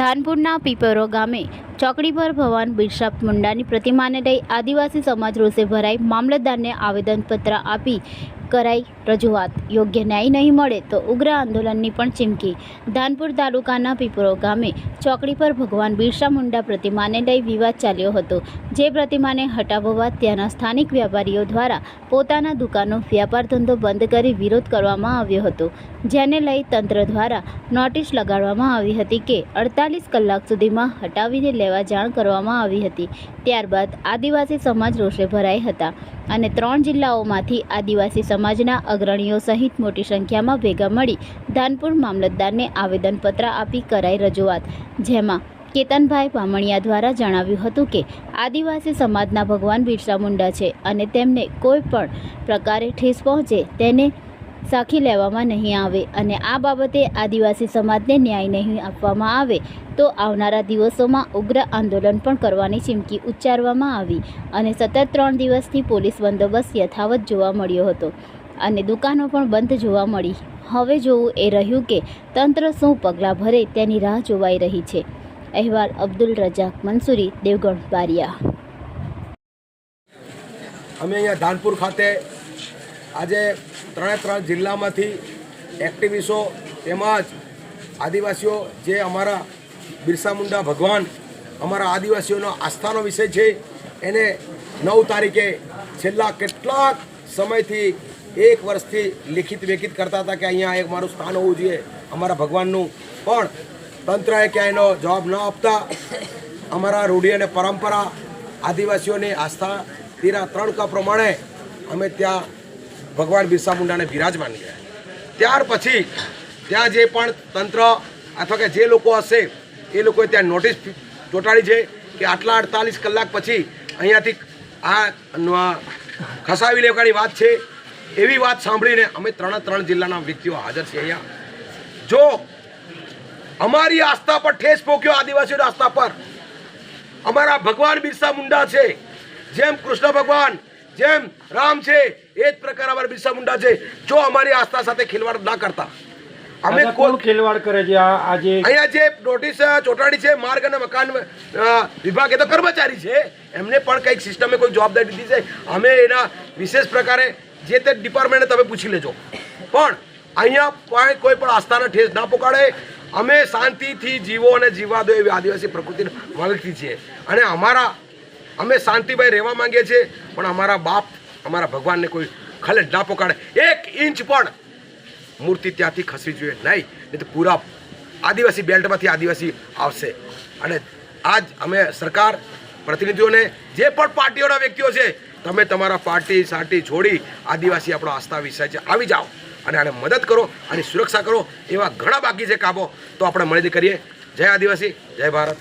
ધાનપુરના પીપરો ગામે ચોકડી પર ભગવાન બિરસા મુંડાની પ્રતિમાને લઈ આદિવાસી સમાજ રોષે ભરાઈ મામલતદારને આવેદનપત્ર આપી કરાઈ રજૂઆત. યોગ્ય ન્યાય નહીં મળે તો ઉગ્ર આંદોલનની પણ ચીમકી. ધાનપુર તાલુકાના પીપરો ગામે ચોકડી પર ભગવાન બિરસા મુંડા પ્રતિમાને લઈ વિવાદ ચાલ્યો હતો. જે પ્રતિમાને હટાવવા ત્યાંના સ્થાનિક વેપારીઓ દ્વારા પોતાના દુકાનો વ્યાપાર ધંધો બંધ કરી વિરોધ કરવામાં આવ્યો હતો. જેને લઈ તંત્ર દ્વારા નોટિસ લગાડવામાં આવી હતી કે અડતાલીસ કલાક સુધીમાં હટાવીને લેવા જાણ કરવામાં આવી હતી. ત્યારબાદ આદિવાસી સમાજ રોષે ભરાઈ હતા અને ત્રણ જિલ્લાઓમાંથી આદિવાસી સમાજના અગ્રણીઓ સહિત મોટી સંખ્યામાં ભેગા મળી ધાનપુર મામલતદારને આવેદનપત્ર આપી કરાઈ રજૂઆત. જેમાં કેતનભાઈ બામણિયા દ્વારા જણાવ્યું હતું કે, આદિવાસી સમાજના ભગવાન બિરસા મુંડા છે અને તેમને કોઈ પણ પ્રકારે ઠેસ પહોંચે તેને સાખી લેવામાં નહીં આવે અને આ બાબતે આદિવાસી સમાજને ન્યાય નહીં આપવામાં આવે, તો આવનારા દિવસોમાં ઉગ્ર આંદોલન પણ કરવાની ચીમકી ઉચ્ચારવામાં આવી અને સતત ત્રણ દિવસથી પોલીસ બંદોબસ્ત યથાવત જોવા મળ્યો હતો અને દુકાનો પણ બંધ જોવા મળી. હવે જોવું એ રહ્યું કે તંત્ર શું પગલાં ભરે તેની રાહ જોવાઈ રહી છે. અહેવાલ અબ્દુલ રજાક મંસૂરી, દેવગણ, બારિયા. અમે અહીંયા ધાનપુર ખાતે આજે ત્રણે ત્રણ જિલ્લામાંથી એક્ટિવિસ્ટો તેમજ આદિવાસીઓ જે અમારા બિરસા મુંડા ભગવાન અમારા આદિવાસીઓનો આસ્થાનો વિષય છે, એને નવ તારીખે છેલ્લા કેટલાક સમયથી એક વર્ષથી લિખિત વેખિત કરતા હતા કે અહીંયા એક મારું સ્થાન હોવું જોઈએ અમારા ભગવાનનું. પણ તંત્રએ ક્યાંય એનો જવાબ ન આપતા અમારા રૂઢિ અને પરંપરા આદિવાસીઓની આસ્થા તીરા ત્રણ કા પ્રમાણે અમે ત્યાં ભગવાન બિરસા મુંડાને બિરાજમાન ગયા. ત્યાર પછી ત્યાં જે પણ તંત્ર અથવા કે જે લોકો હશે, એ લોકોએ ત્યાં નોટિસ ચોંટાડી છે કે આટલા અડતાલીસ કલાક પછી અહીંયાથી આ ખસાવી લેવાની વાત છે. એવી વાત સાંભળીને અમે ત્રણે ત્રણ જિલ્લાના વ્યક્તિઓ હાજર છે અહીંયા. જો અમારી આસ્થા પર ઠેસ પોક્યો આદિવાસીઓની આસ્થા પર, અમારા ભગવાન બિરસા મુંડા છે. જેમ કૃષ્ણ ભગવાન જેમ રામ છે એ જ પ્રકાર અમારા બિરસા મુંડા છે. જો અમારી આસ્થા સાથે ખેલવાડ ના કરતા. અમે કોણ ખેલવાડ કરે છે? આજે અહીંયા જે નોટિસ ચોટાડી છે માર્ગ અને મકાન વિભાગ એ તો કર્મચારી છે. એમને પણ કંઈક સિસ્ટમે કોઈ જવાબદારી દીધી છે. અમે એના વિશેષ પ્રકારે જે તે ડિપાર્ટમેન્ટે તમે પૂછી લેજો. પણ અહીંયા કોઈ કોઈ પણ આસ્થાના ઠેસ ના પોકાડે. અમે શાંતિથી જીવો અને જીવવા દો એવી આદિવાસી પ્રકૃતિને વળગતી છીએ. અને અમારા અમે શાંતિભાઈ રહેવા માંગીએ છીએ, પણ અમારા બાપ, અમારા ભગવાનને કોઈ ખલેલ ના પોકાડે એક ઇંચ પણ મૂર્તિ ત્યાંથી ખસવી જોઈએ નહીં નહીં તો પૂરા આદિવાસી બેલ્ટમાંથી આદિવાસી આવશે. અને આજ અમે સરકાર, પ્રતિનિધિઓને જે પણ પાર્ટીઓના વ્યક્તિઓ છે, તમે તમારા પાર્ટી સાર્ટી છોડી આદિવાસી આપણો આસ્થા વિષય છે આવી જાઓ. અને આને મદદ કરો, આની સુરક્ષા કરો, એવા ઘણા બાકી છે કામો. તો આપણે મળીને કરીએ. જય આદિવાસી, જય ભારત.